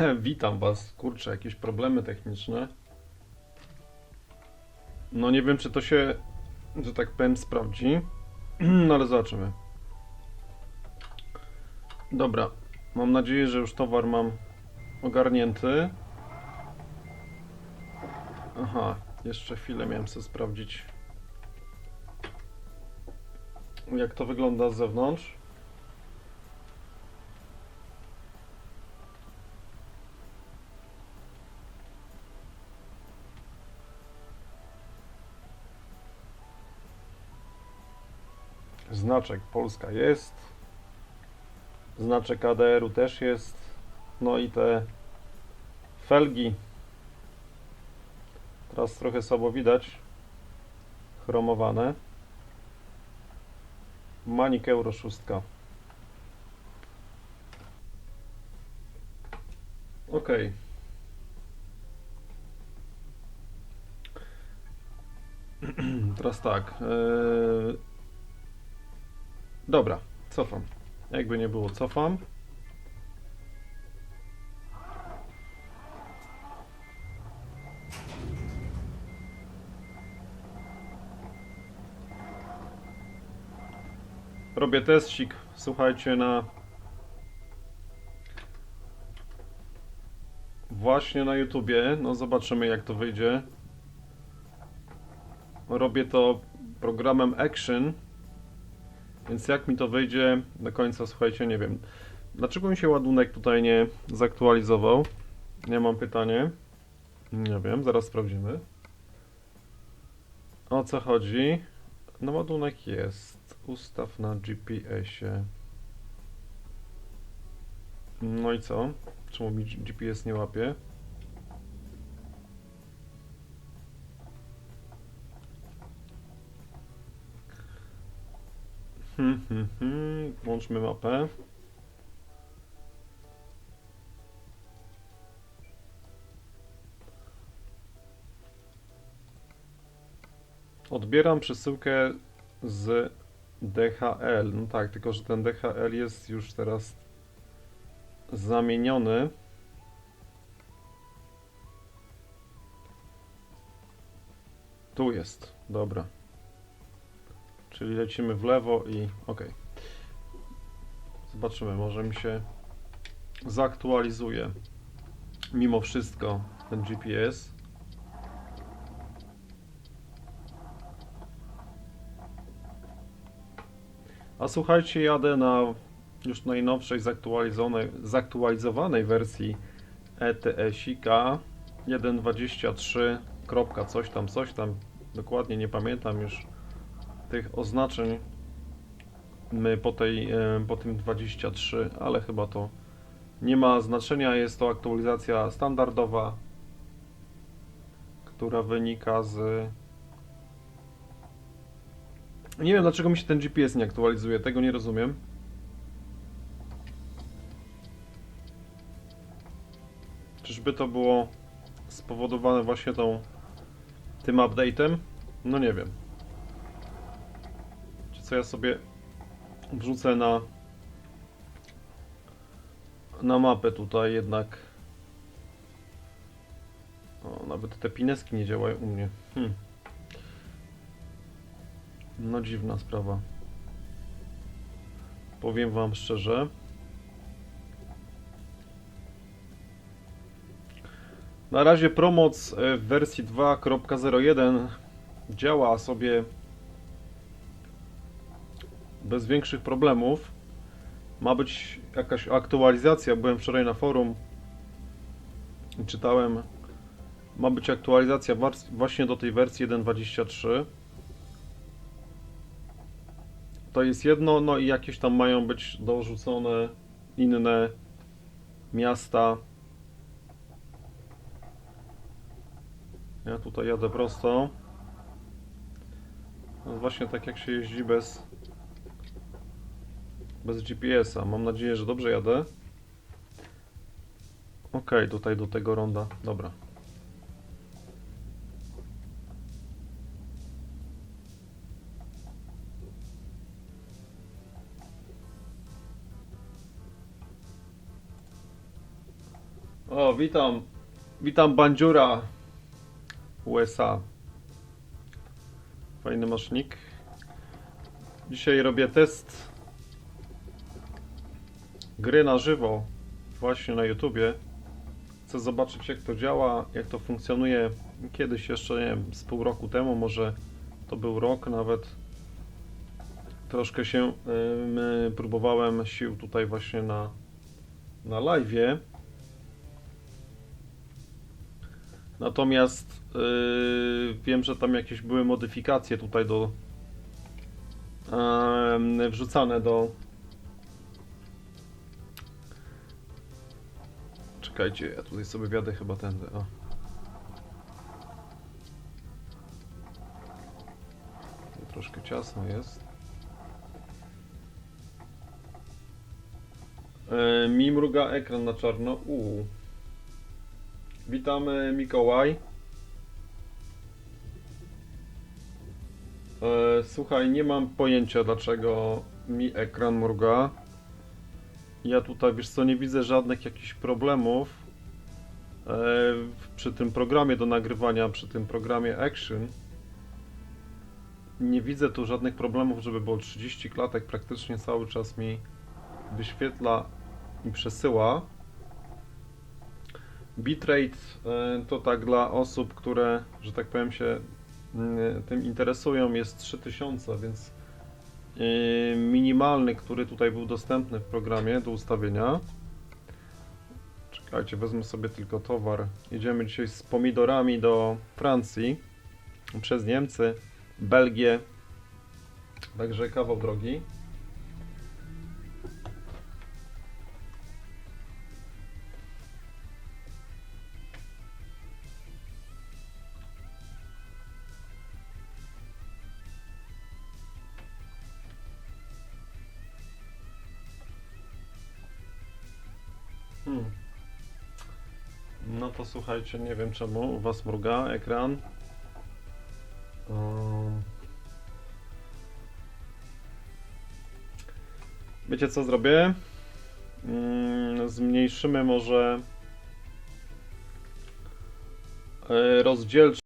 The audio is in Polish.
Witam was. Kurczę, jakieś problemy techniczne. No nie wiem, czy to się, że tak powiem, sprawdzi. No ale zobaczymy. Dobra. Mam nadzieję, że już towar mam ogarnięty. Aha, jeszcze chwilę miałem sobie sprawdzić, jak to wygląda z zewnątrz. Znaczek Polska jest. Znaczek ADR-u też jest. No i te felgi. Teraz trochę słabo widać. Chromowane. Manik Euro 6. Ok. Teraz tak. Yy... Dobra, cofam. Jakby nie było, cofam. Robię teścik, słuchajcie, na... Właśnie na YouTubie, no zobaczymy jak to wyjdzie. Robię to programem Action. Więc jak mi to wyjdzie do końca, słuchajcie, nie wiem. Dlaczego mi się ładunek tutaj nie zaktualizował? Nie mam pytanie. Nie wiem, zaraz sprawdzimy. O co chodzi? No ładunek jest. Ustaw na GPS-ie. No i co? Czemu mi GPS nie łapie? Hmm, hmm, hmm. Włączmy mapę. Odbieram przesyłkę z DHL. No tak, tylko że ten DHL jest już teraz zamieniony. Tu jest, dobra. Czyli lecimy w lewo i ok. Zobaczymy, może mi się zaktualizuje mimo wszystko ten GPS. A słuchajcie, jadę na już najnowszej zaktualizowanej, zaktualizowanej wersji E ETS-ika 1.23. kropka coś tam, coś tam. Dokładnie nie pamiętam już tych oznaczeń my po, tej, e, po tym 23, ale chyba to nie ma znaczenia. Jest to aktualizacja standardowa, która wynika z. Nie wiem dlaczego mi się ten GPS nie aktualizuje, tego nie rozumiem. Czyżby to było spowodowane właśnie tą tym update'em? No nie wiem co ja sobie wrzucę na na mapę tutaj jednak. O, nawet te pineski nie działają u mnie. Hmm. no dziwna sprawa. Powiem wam szczerze. Na razie promoc e, w wersji 2.01 działa sobie bez większych problemów. Ma być jakaś aktualizacja. Byłem wczoraj na forum i czytałem. Ma być aktualizacja właśnie do tej wersji 1.23. To jest jedno, no i jakieś tam mają być dorzucone inne miasta. Ja tutaj jadę prosto. No właśnie tak jak się jeździ bez bez GPS-a. Mam nadzieję, że dobrze jadę. Ok, tutaj do tego ronda. Dobra. O, witam. Witam Bandziura. USA. Fajny masznik. Dzisiaj robię test gry na żywo właśnie na YouTubie. Chcę zobaczyć jak to działa, jak to funkcjonuje. Kiedyś jeszcze, nie wiem, z pół roku temu, może to był rok nawet. Troszkę się ym, próbowałem sił tutaj właśnie na, na live'ie. Natomiast yy, wiem, że tam jakieś były modyfikacje tutaj do em, wrzucane do Czekajcie, ja tutaj sobie wiadę chyba tędy. O. Troszkę ciasno jest. E, mi mruga ekran na czarno. Uuu. Witamy Mikołaj. E, słuchaj, nie mam pojęcia dlaczego mi ekran mruga. Ja tutaj, wiesz co, nie widzę żadnych jakichś problemów e, przy tym programie do nagrywania, przy tym programie Action. Nie widzę tu żadnych problemów, żeby było 30 klatek, praktycznie cały czas mi wyświetla i przesyła. Bitrate e, to tak dla osób, które, że tak powiem, się mm, tym interesują, jest 3000, więc minimalny, który tutaj był dostępny w programie do ustawienia. Czekajcie, wezmę sobie tylko towar. Jedziemy dzisiaj z pomidorami do Francji przez Niemcy, Belgię. Także kawał drogi. Hmm. No to słuchajcie, nie wiem czemu u was mruga ekran. Um. Wiecie co zrobię? Mm, Zmniejszymy może e, rozdzielczość